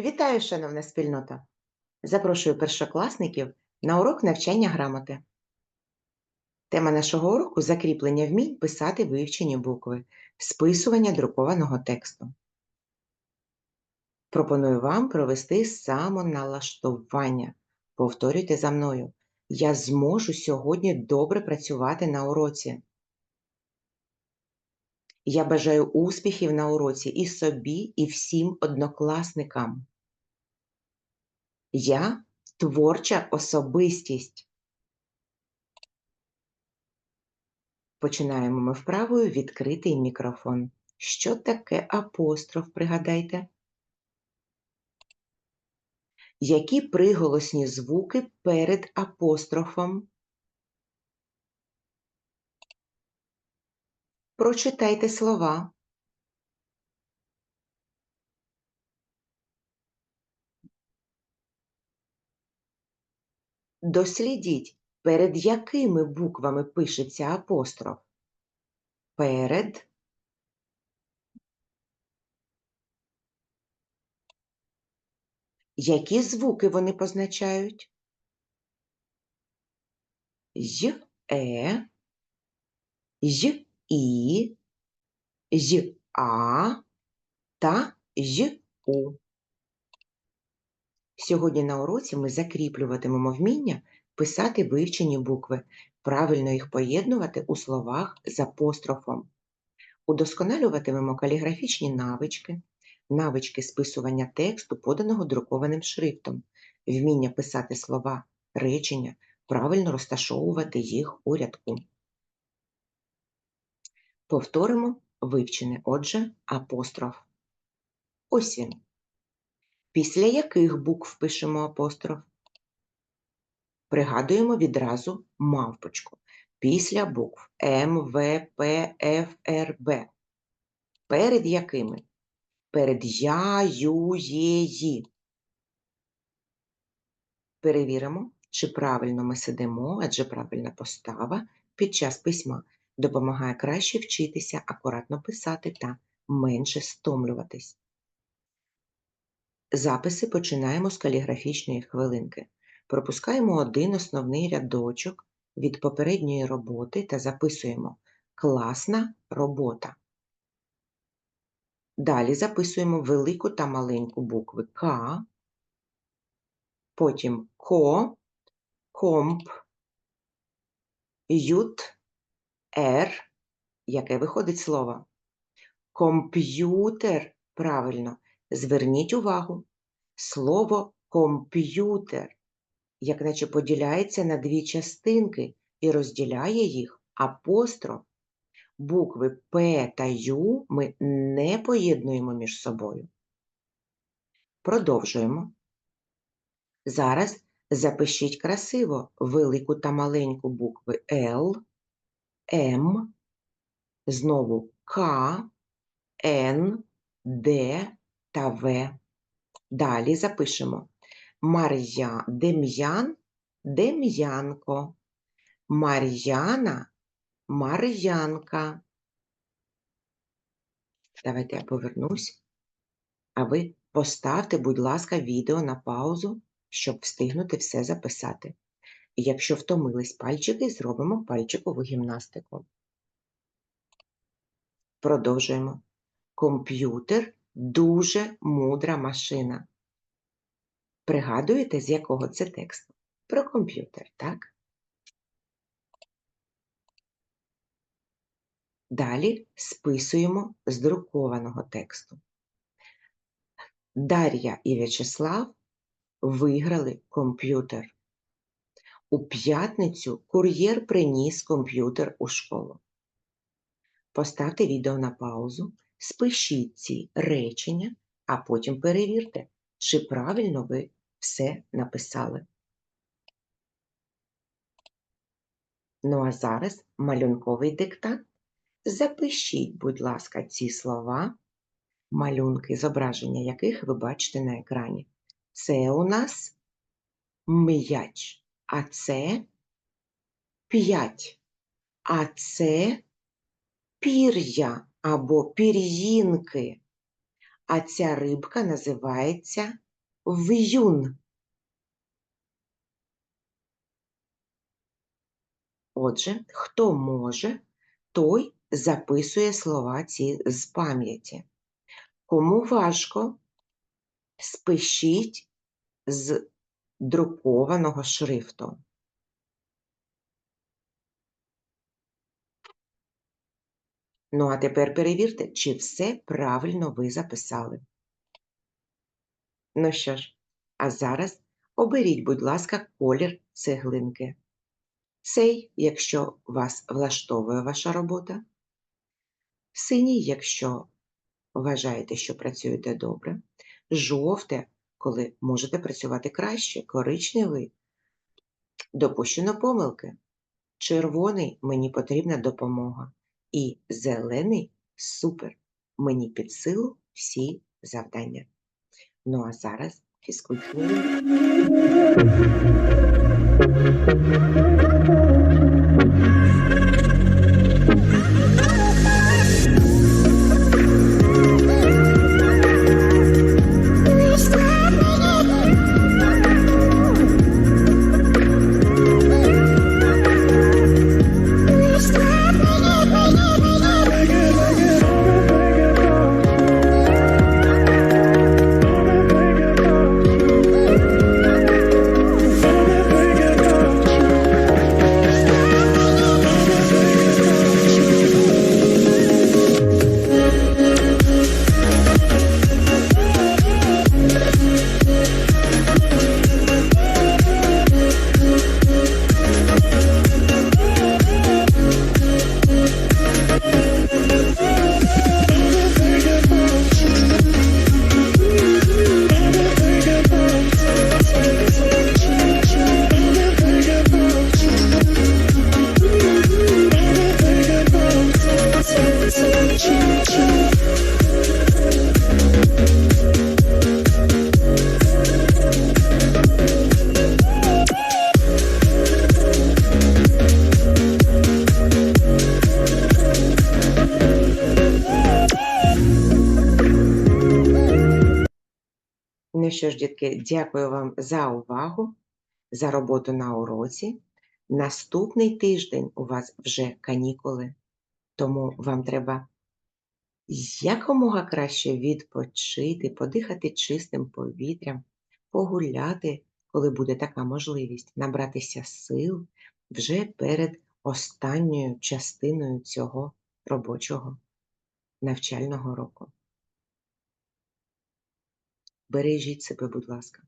Вітаю, шановна спільнота! Запрошую першокласників на урок навчання грамоти. Тема нашого уроку закріплення вмінь писати вивчені букви, списування друкованого тексту. Пропоную вам провести самоналаштування. Повторюйте за мною. Я зможу сьогодні добре працювати на уроці. Я бажаю успіхів на уроці і собі, і всім однокласникам. Я творча особистість. Починаємо ми вправою відкритий мікрофон. Що таке апостроф, пригадайте? Які приголосні звуки перед апострофом? Прочитайте слова. Дослідіть, перед якими буквами пишеться апостроф? Перед. Які звуки вони позначають? Й, е, й, і, й, а та й, у. Сьогодні на уроці ми закріплюватимемо вміння писати вивчені букви, правильно їх поєднувати у словах з апострофом. Удосконалюватимемо каліграфічні навички, навички списування тексту, поданого друкованим шрифтом, вміння писати слова, речення, правильно розташовувати їх у рядку. Повторимо вивчене, отже, апостроф. Ось він. Після яких букв пишемо апостроф? Пригадуємо відразу мавпочку. Після букв М, В, П, Ф, Р, Б. Перед якими? Перед Я, Ю, Є, Ї. Перевіримо, чи правильно ми сидимо, адже правильна постава під час письма допомагає краще вчитися, акуратно писати та менше стомлюватись. Записи починаємо з каліграфічної хвилинки. Пропускаємо один основний рядочок від попередньої роботи та записуємо класна робота. Далі записуємо велику та маленьку букви К, потім ко, комп, ют, Р, яке виходить слово. Комп'ютер, правильно, зверніть увагу, слово комп'ютер, як наче поділяється на дві частинки і розділяє їх апостроф. Букви П та Ю ми не поєднуємо між собою. Продовжуємо. Зараз запишіть красиво велику та маленьку букви Л, М, знову К, Н, Д та В. Далі запишемо Мар'я, Дем'ян, Дем'янко, Мар'яна, Мар'янка. Давайте я повернусь, а ви поставте, будь ласка, відео на паузу, щоб встигнути все записати. І якщо втомились пальчики, зробимо пальчикову гімнастику. Продовжуємо. Комп'ютер дуже мудра машина. Пригадуєте, з якого це тексту? Про комп'ютер, так? Далі списуємо з друкованого тексту. Дар'я і В'ячеслав виграли комп'ютер. У п'ятницю кур'єр приніс комп'ютер у школу. Поставте відео на паузу, спишіть ці речення, а потім перевірте, чи правильно ви все написали. Ну а зараз малюнковий диктант. Запишіть, будь ласка, ці слова, малюнки, зображення яких ви бачите на екрані. Це у нас м'яч, а це п'ять, а це пір'я або пір'їнки. А ця рибка називається в'юн. Отже, хто може, той записує слова ці з пам'яті. Кому важко, спишіть з друкованого шрифту. Ну, а тепер перевірте, чи все правильно ви записали. Ну що ж, а зараз оберіть, будь ласка, колір цеглинки. Цей, якщо вас влаштовує ваша робота. Синій, якщо вважаєте, що працюєте добре. Жовте, коли можете працювати краще. Коричневий допущено помилки. Червоний мені потрібна допомога. І зелений супер. Мені під силу всі завдання. Ну а зараз фізкультура. Ну що ж, дітки, дякую вам за увагу, за роботу на уроці. Наступний тиждень у вас вже канікули, тому вам треба якомога краще відпочити, подихати чистим повітрям, погуляти, коли буде така можливість, набратися сил вже перед останньою частиною цього робочого навчального року. Бережіть себе, будь ласка.